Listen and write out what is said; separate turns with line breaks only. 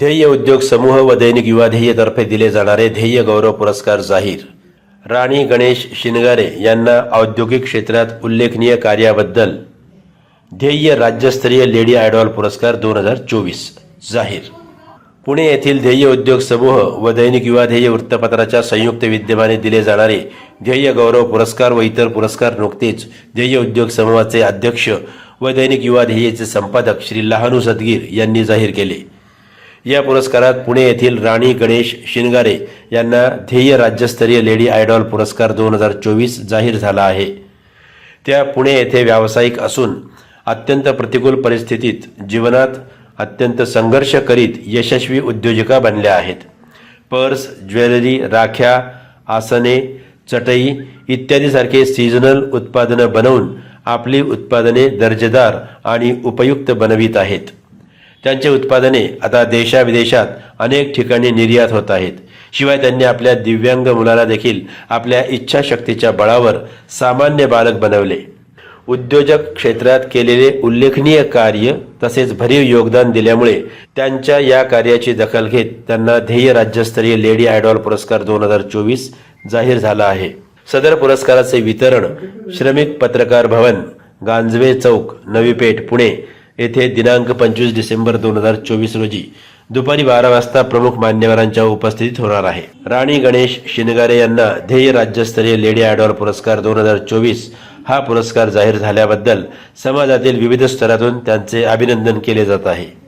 ध्येय उद्योग समूह व दैनिक युवा ध्येयतर्फे दिले जाणारे ध्येय गौरव पुरस्कार जाहीर. राणी गणेश शिनगारे यांना औद्योगिक क्षेत्रात उल्लेखनीय कार्याबद्दल ध्येय राज्यस्तरीय लेडी आयडॉल पुरस्कार दोन हजार चोवीस जाहीर. पुणे येथील ध्येय उद्योग समूह व दैनिक युवा ध्येय वृत्तपत्राच्या संयुक्त विद्यमाने दिले जाणारे ध्येय गौरव पुरस्कार व इतर पुरस्कार नुकतेच ध्येय उद्योग समूहाचे अध्यक्ष व दैनिक युवा ध्येयचे संपादक श्री लहानू सदगीर यांनी जाहीर केले. या पुरस्कारात पुणे येथील राणी गणेश शिनगारे यांना ध्येय राज्यस्तरीय लेडी आयडॉल पुरस्कार दोन हजार चोवीस जाहीर झाला आहे. त्या पुणे येथे व्यावसायिक असून अत्यंत प्रतिकूल परिस्थितीत जीवनात अत्यंत संघर्ष करीत यशस्वी उद्योजिका बनल्या आहेत. पर्स ज्वेलरी राख्या आसने चटई इत्यादीसारखे सीझनल उत्पादनं बनवून आपली उत्पादने दर्जेदार आणि उपयुक्त बनवित आहेत. त्यांचे उत्पादने आता देशाविदेशात अनेक ठिकाणी निर्यात होत आहेत. शिवाय त्यांनी आपल्या दिव्यांग मुलाला देखील आपल्या इच्छाशक्तीच्या बळावर सामान्य बालक बनवले. उद्योजक क्षेत्रात केलेले उल्लेखनीय कार्य तसेच भरीव योगदान दिल्यामुळे त्यांच्या या कार्याची दखल घेत त्यांना ध्येय राज्यस्तरीय लेडी आयडॉल पुरस्कार दोन हजार चोवीस जाहीर झाला आहे. सदर पुरस्काराचे वितरण श्रमिक पत्रकार भवन गांजवे चौक नवी पेठ पुणे येथे दिनांक पंचवीस डिसेंबर दोन हजार चोवीस रोजी दुपारी बारा वाजता प्रमुख मान्यवरांच्या उपस्थितीत होणार आहे. राणी गणेश शिनगारे यांना ध्येय राज्यस्तरीय लेडी आयडॉल पुरस्कार दोन हजार चोवीस हा पुरस्कार जाहीर झाल्याबद्दल समाजातील विविध स्तरातून त्यांचे अभिनंदन केले जात आहे.